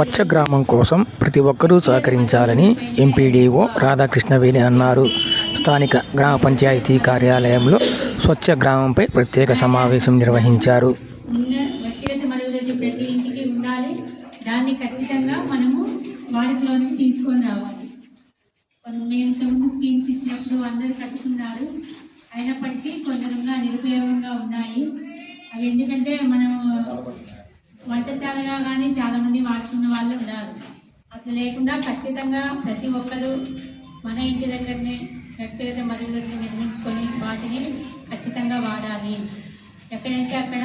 స్వచ్ఛ గ్రామం కోసం ప్రతి ఒక్కరూ సహకరించాలని ఎంపీడీఓ రాధాకృష్ణవేణి అన్నారు. స్థానిక గ్రామ పంచాయతీ కార్యాలయంలో స్వచ్ఛ గ్రామంపై ప్రత్యేక సమావేశం నిర్వహించారు. ప్రతి ఇంటికి ఉండాలి. దాన్ని ఖచ్చితంగా మనము వాడుకలోనికి తీసుకొని రావాలి. మేము ఇంతకుముందు స్కీమ్స్ ఇచ్చినప్పుడు అందరు కట్టుకున్నారు. అయినప్పటికీ కొందరుగా నిరుపయోగంగా ఉన్నాయి. అవి ఎందుకంటే మనం వంటశాలగా కానీ చాలామంది వాడుతున్నారు. లేకుండా ఖచ్చితంగా ప్రతి ఒక్కరూ మన ఇంటి దగ్గరనే వ్యక్తిగత మరుగుదొడ్డి నిర్మించుకొని వాటిని ఖచ్చితంగా వాడాలి. ఎక్కడంటే అక్కడ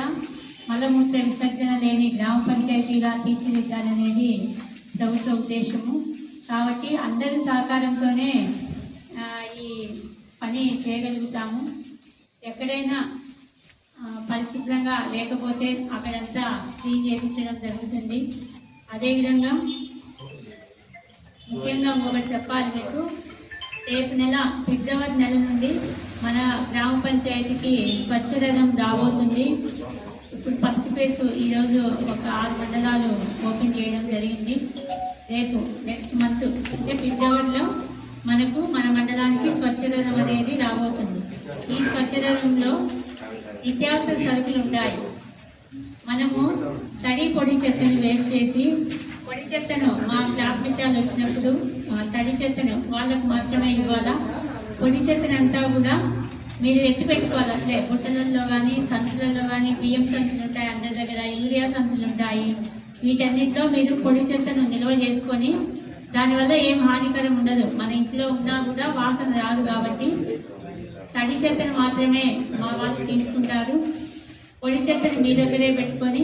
మలమూత్ర విసర్జన లేని గ్రామ పంచాయతీగా తీర్చిదిద్దాలనేది ప్రభుత్వ ఉద్దేశము. కాబట్టి అందరి సహకారంతోనే ఈ పని చేయగలుగుతాము. ఎక్కడైనా పరిశుభ్రంగా లేకపోతే అక్కడంతా క్లీన్ చేయించడం జరుగుతుంది. అదేవిధంగా ముఖ్యంగా ఇంకొకటి చెప్పాలి మీకు. రేపు నెల ఫిబ్రవరి నెల నుండి మన గ్రామ పంచాయతీకి స్వచ్ఛరథం రాబోతుంది. ఇప్పుడు ఫస్ట్ ఫేజ్ ఈరోజు ఒక ఆరు మండలాలు ఓపెన్ చేయడం జరిగింది. రేపు నెక్స్ట్ మంత్ అంటే ఫిబ్రవరిలో మనకు మన మండలానికి స్వచ్ఛరథం అనేది రాబోతుంది. ఈ స్వచ్ఛరథంలో నిత్యావసర సరుకులు ఉంటాయి. మనము తడి పొడి చెత్తని వేరు చేసి పొడి చెత్తను మా క్లాస్ మిత్రాలు వచ్చినప్పుడు తడి చెత్తను వాళ్ళకు మాత్రమే ఇవ్వాలా? పొడి చెత్తనంతా కూడా మీరు ఎత్తి పెట్టుకోవాలి అట్లే. బుట్టలలో కానీ సంచులలో కానీ బియ్యం సంచులు ఉంటాయి అందరి దగ్గర యూరియా సంచులు ఉంటాయి. వీటన్నిటిలో మీరు పొడి చెత్తను నిల్వ చేసుకొని దానివల్ల ఏం హానికరం ఉండదు. మన ఇంట్లో ఉన్నా కూడా వాసన రాదు కాబట్టి తడి చెత్తను మాత్రమే మా వాళ్ళు తీసుకుంటారు. పొడి చెత్తను మీ దగ్గరే పెట్టుకొని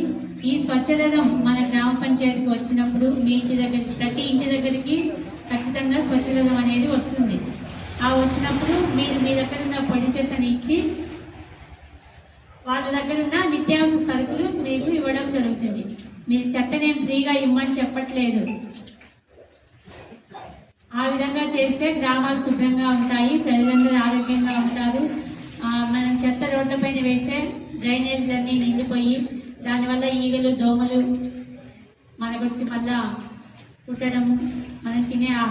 ఈ మన గ్రామ పంచాయతీకి వచ్చినప్పుడు మీ ఇంటి దగ్గరికి ప్రతి ఇంటి దగ్గరికి ఖచ్చితంగా స్వచ్ఛదనం అనేది వస్తుంది. ఆ వచ్చినప్పుడు మీరు మీ దగ్గర ఉన్న పొడి చెత్తని ఇచ్చి వాళ్ళ దగ్గర ఉన్న నిత్యావసర సరుకులు మీకు ఇవ్వడం జరుగుతుంది. మీరు చెత్తనేం ఫ్రీగా ఇమ్మని చెప్పట్లేదు. ఆ విధంగా చేస్తే గ్రామాలు శుభ్రంగా ఉంటాయి ప్రజలందరూ ఆరోగ్యంగా ఉంటారు. మనం చెత్త రోడ్లపైన వేస్తే డ్రైనేజీలన్నీ నిండిపోయి దానివల్ల ఈగలు దోమలు మనకొచ్చి మళ్ళా పుట్టడము మనం తినే ఆహారం